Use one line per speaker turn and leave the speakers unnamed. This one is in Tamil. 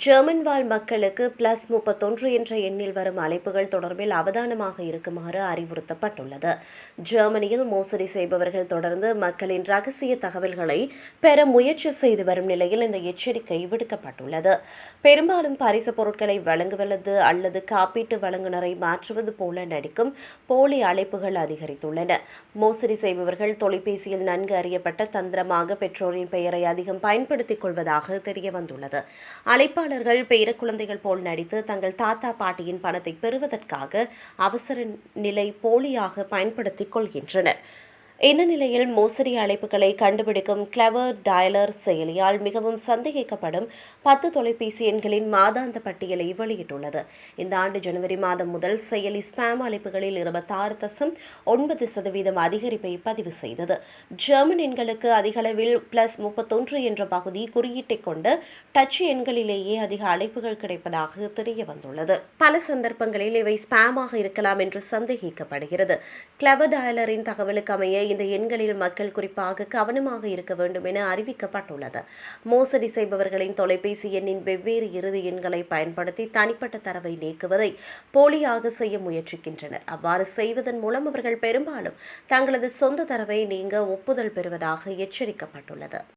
ஜெர்மன் வாழ் மக்களுக்கு பிளஸ் முப்பத்தொன்று என்ற எண்ணில் வரும் அழைப்புகள் தொடர்பில் அவதானமாக இருக்குமாறு அறிவுறுத்தப்பட்டுள்ளது. ஜெர்மனியில் மோசடி செய்பவர்கள் தொடர்ந்து மக்களின் ரகசிய தகவல்களை பெற முயற்சி செய்து வரும் நிலையில் இந்த எச்சரிக்கை விடுக்கப்பட்டுள்ளது. பெரும்பாலும் பரிசு பொருட்களை வழங்குவது அல்லது காப்பீட்டு வழங்குனரை மாற்றுவது போல நடிக்கும் போலி அழைப்புகள் அதிகரித்துள்ளன. மோசடி செய்பவர்கள் தொலைபேசியில் நன்கு அறியப்பட்ட தந்திரமாக பெற்றோரின் பெயரை அதிகம் பயன்படுத்திக் கொள்வதாக தெரியவந்துள்ளது. அழைப்பு அழைப்பாளர்கள் பேர குழந்தைகள் போல் நடித்து தங்கள் தாத்தா பாட்டியின் பணத்தை பெறுவதற்காக அவசர நிலை போலியாக பயன்படுத்திக் கொள்கின்றனர். இந்த நிலையில் மோசடி அழைப்புகளை கண்டுபிடிக்கும் கிளவர் டயலர் செயலியால் மிகவும் சந்தேகிக்கப்படும் பத்து தொலைபேசி எண்களின் மாதாந்த பட்டியலை வெளியிட்டுள்ளது. இந்த ஆண்டு ஜனவரி மாதம் முதல் செயலி ஸ்பேம் அழைப்புகளில் இருபத்தாறு தசம் ஒன்பது சதவீதம் அதிகரிப்பை பதிவு செய்தது. ஜெர்மன் எண்களுக்கு அதிகளவில் பிளஸ் முப்பத்தொன்று என்ற பகுதி குறியீட்டை கொண்டு டச் எண்களிலேயே அதிக அழைப்புகள் கிடைப்பதாக தெரிய வந்துள்ளது பல சந்தர்ப்பங்களில் இவை ஸ்பேமாக இருக்கலாம் என்று சந்தேகிக்கப்படுகிறது. கிளவர் டயலரின் தகவலுக்கு அமைய இந்த எண்களில் மக்கள் குறிப்பாக கவனமாக இருக்க வேண்டும் என அறிவிக்கப்பட்டுள்ளது. மோசடி செய்பவர்களின் தொலைபேசி எண்ணின் வெவ்வேறு இறுதி எண்களை பயன்படுத்தி தனிப்பட்ட தரவை நீக்குவதை போலியாக செய்ய முயற்சிக்கின்றனர். அவ்வாறு செய்வதன் மூலம் அவர்கள் பெரும்பாலும் தங்களது சொந்த தரவை நீங்க ஒப்புதல் பெறுவதாக எச்சரிக்கப்பட்டுள்ளது.